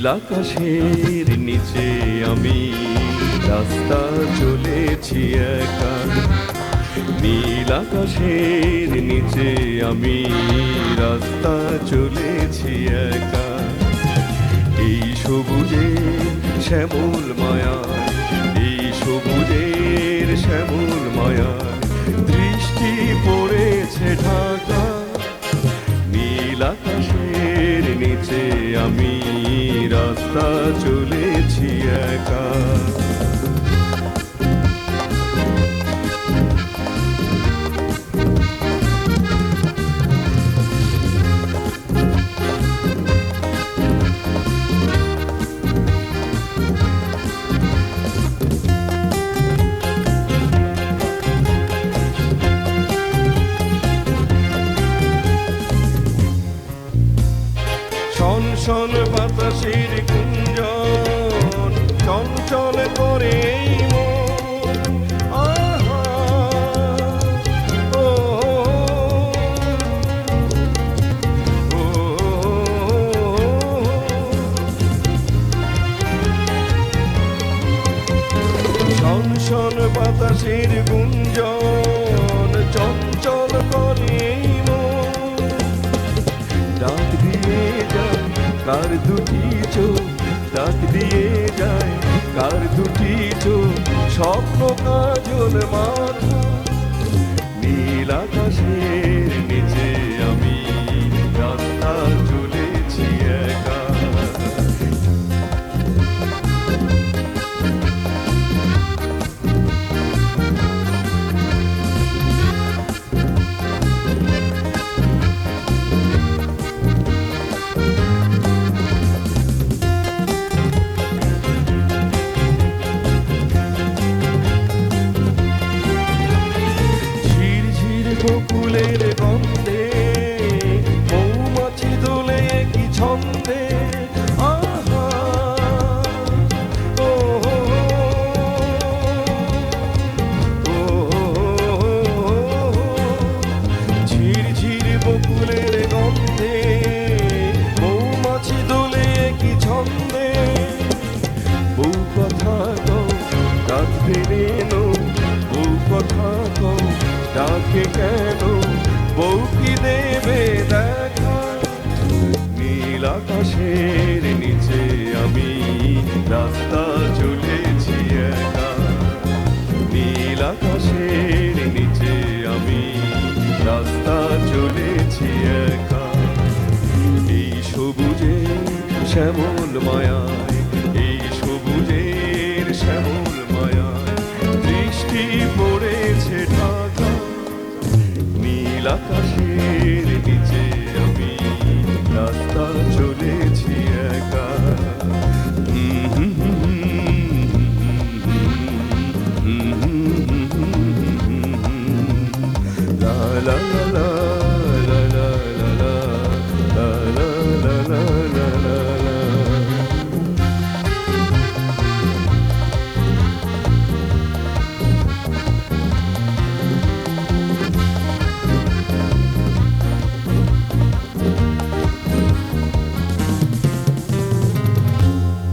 নীল আকাশের নিচে আমি রাস্তা চলেছি একা। নীল আকাশের নিচে আমি রাস্তা চলেছি একা। এই সবুজে শ্যামল মায়া, এই সবুজের শ্যামল মায়া, দৃষ্টি পড়েছে ঢাকা। নীল আকাশের নিচে আমি রাস্তা চলেছি একা। শন শন বাতাসের গুঞ্জন চঞ্চল করে মন। শন বাতাসের গুঞ্জন চঞ্চল করে ডাক দিয়ে যায় কার দুটি চোখ ডাক দিয়ে যায়? কার দুটি চোখ? স্বপ্ন কাজল মাথা ডাকে কেন? বউ কি দেবে দেখা। নীল আকাশের নিচে আমি রাস্তা চলেছি একা। নীল আকাশের নিচে আমি রাস্তা চলেছি একা। এই সবুজে শ্যামল মায়ায়, এই সবুজের শ্যামল মায়ায়, দৃষ্টি নীল আকাশের নিচে আমি রাস্তা চলেছি একা লা লা